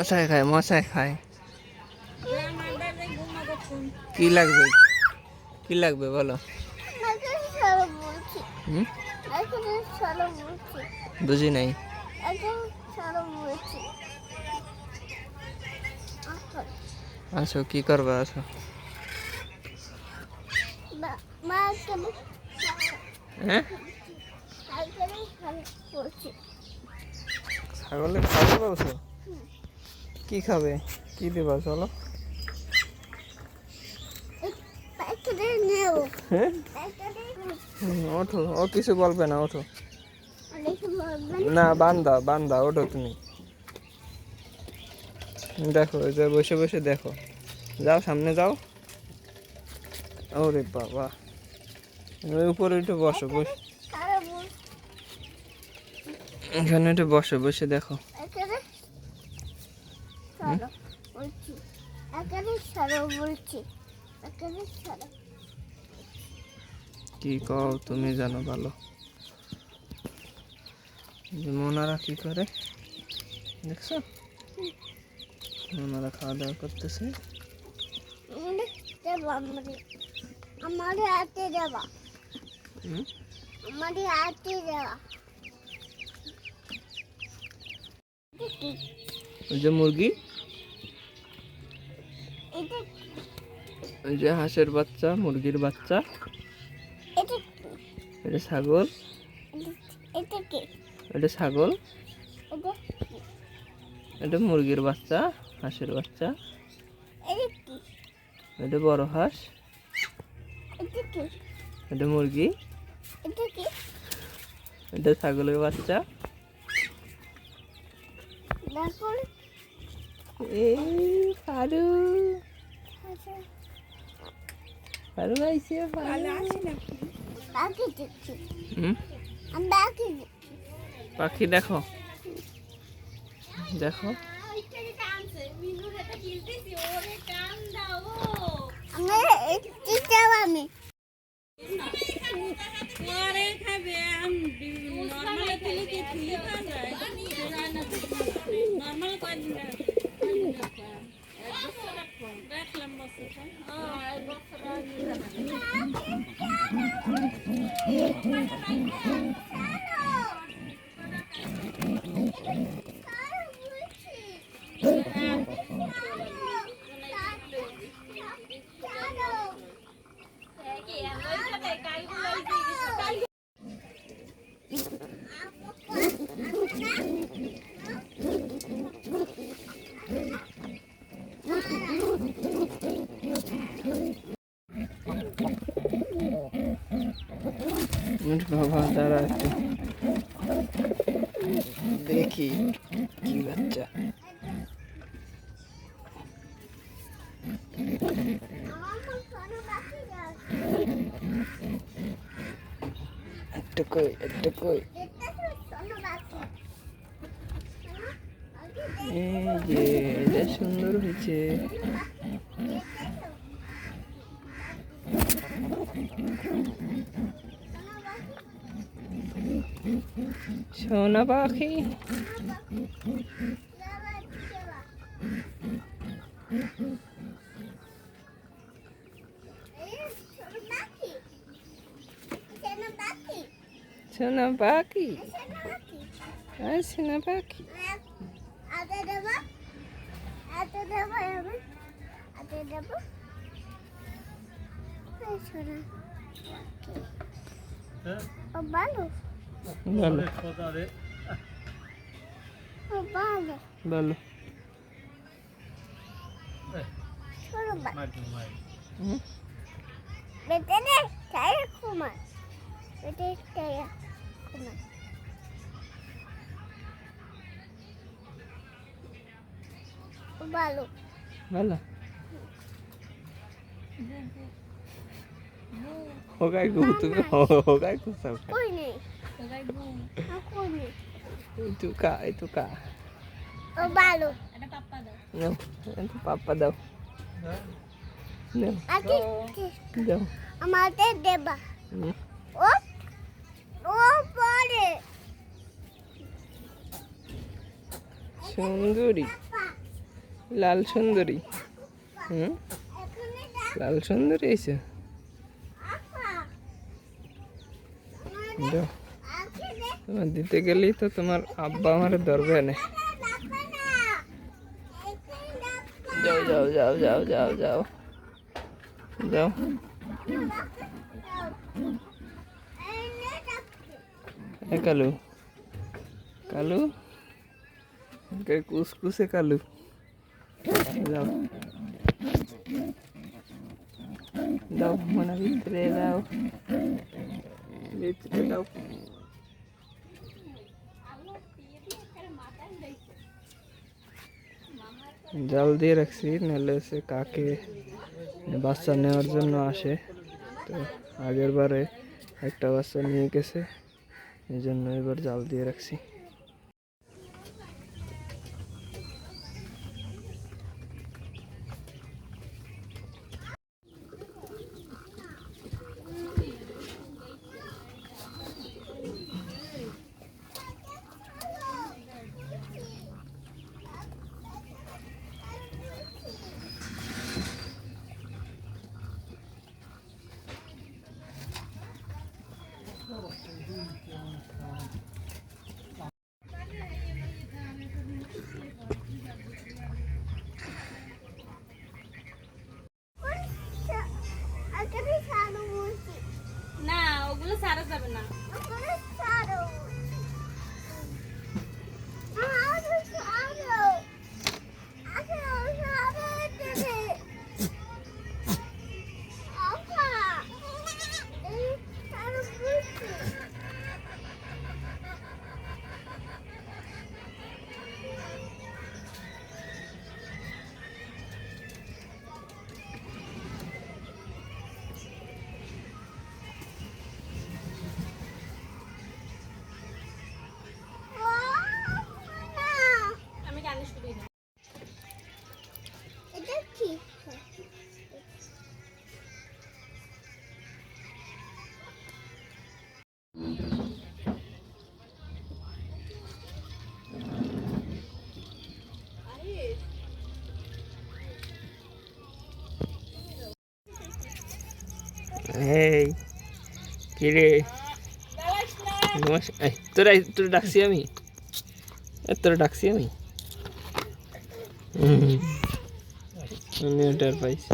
মশাই খায় মশাই খায় কি লাগবে কি লাগবে বলো এখন সরো বলছি হুম এখন সরো বলছি বুঝি নাই এখন সরো বলছি এখন আসো কি করবে আসো মা- মা এখন হ্যাঁ এখন সরো বলছি ছাগলের খাবে বলছো কি খাবে? কি দেবা চলো। হ্যাঁ? ওঠো ও কিছু বলবে না ওঠো। না। বান্দা বান্দা ওঠো তুমি। দেখো যে বসে বসে দেখো। যাও সামনে যাও। ওরে বাবা। ওই উপরে একটু বসো বস এখানে একটু বসো বসে দেখো। সরো বলছি এখানে সরো বলছি এখানে সরো কি কও তুমি জানো ভালো। মোনারা কি করে? দেখছ? মোনারা খাওয়া দাওয়া করতেছে। হাতে হাতে যে মুরগি? এটা ওই যে হাঁসের বাচ্চা মুরগির বাচ্চা। এটা ছাগল। এটা ছাগল। এটা মুরগির বাচ্চা হাঁসের বাচ্চা। এটা বড় হাঁস। এটা মুরগি। এটা ছাগলের বাচ্চা। এই পারু বাকি দেখছি হুম? আমি বাকি দেখছি। পাখি দেখো। দেখো। আমি একটি যাও আমি উঠ বাবা দাঁড়া দেখি কি বাচ্চা। একটা কই একটা কই। এই যে, এটা সুন্দর হয়েছে। সোনা পাখি সোনা পাখি আর সোনা পাখি আতে দেব আতে দেব আমি আতে দেব এই শোনা ও ভালো ভালো ও ভালো ভালো শোনো বা হুম? বেটে নে চাই কুমার বেটে চাই কুমার ও ভালো ভালো হোগাই গু তুমি হোগাই গু সব কই নেই আ, কই নেই itu kak itu kak ও ভালো no. Itu papa daw no. আগে daw আমাদের দেবা Hmm. ও ও পরে sunduri লাল সুন্দরী হুম লাল সুন্দরী এসে যাও তোমার দিতে গেলেই তো তোমার আব্বা আমার ধরবে না যাও যাও যাও যাও যাও যাও। যাও। কালু। কালু? কুসকুসে কালু। যাও। দাও, মনে ভিতরে দাও। ভিতরে দাও। জাল দিয়ে রাখছি, নাহলে সে কাকে বাচ্চা নেওয়ার জন্য আসে। তো আগের বারে একটা বাচ্চা নিয়ে গেছে, এই জন্য এবার জাল দিয়ে রাখছি। এখানে এই কিরে নমস্কার তোরা, তোর ডাকছি আমি? তোর ডাকছি আমি। আমি ওটার পাইছি।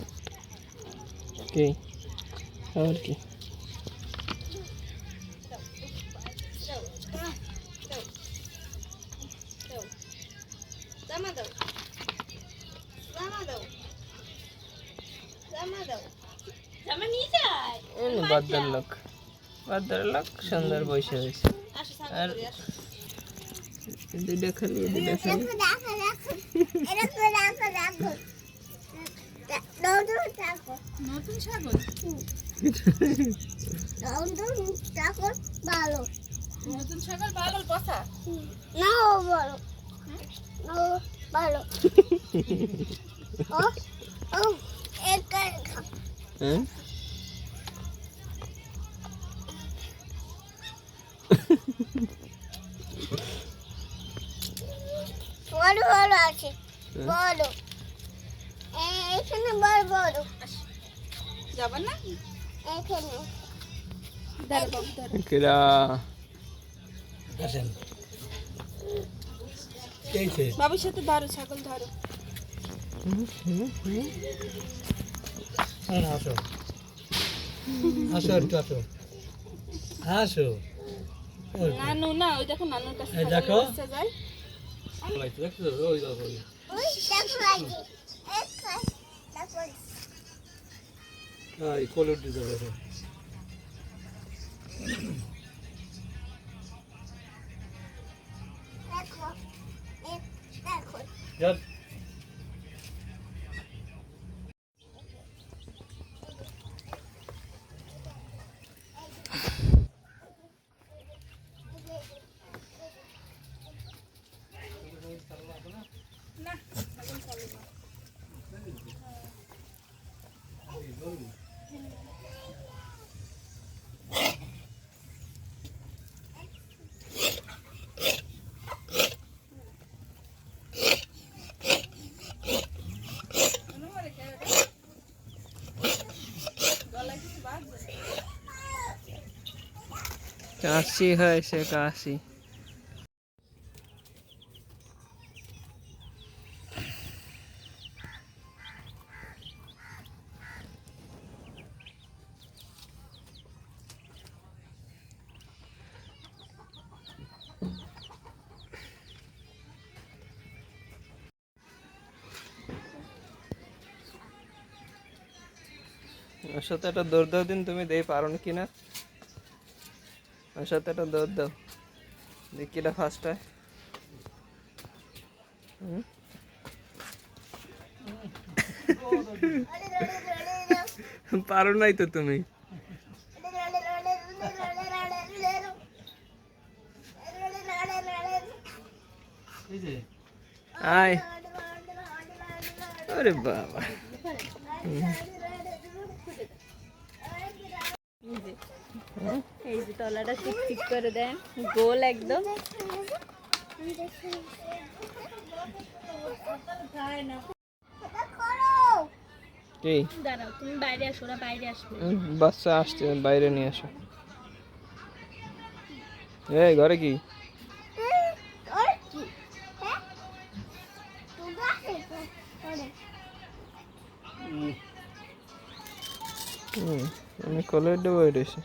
কি? আবার কি? এমনি বাদ্দার লোক বাদ্দার লোক সুন্দর বসে হয়েছে আর দুইটা খালি দুইটা খালি রাখো রাখো রাখো এরকম রাখো রাখো নতুন ছাগল? ভালো। নতুন ছাগল পাগল কথা? না ভালো। না ভালো। ও ও একাই খা হ্যাঁ? বড় বড় আছে। বড়। এখানে বড় বড়। যাবেন না? এখানে। বাবুর সাথে ধরো ছাগল ধরো। আসো। আসো একটু আসো। আসো। নানু না ওই দেখো নানুর কাছে দেখো। বাচ্চা যায় দেখছ ওই দেখো ওই কাশি হয়েছে কাশি। সাথে একটা দৌড় দিন তুমি দেই পারো কি না ওর সাথে একটা দৌড় দাও। দিকিটা ফার্স্ট হয়? পারো নাই তো তুমি। আয়। আরে বাবা। তলাটা ঠিক ঠিক করে দেন গোল একদম। তুমি বাইরে আসো ওরা বাইরে আসবে। হুম, বাচ্চা আসছে বাইরে নিয়ে আসো। এই ঘরে কি? আমি কলের ডেবো এসে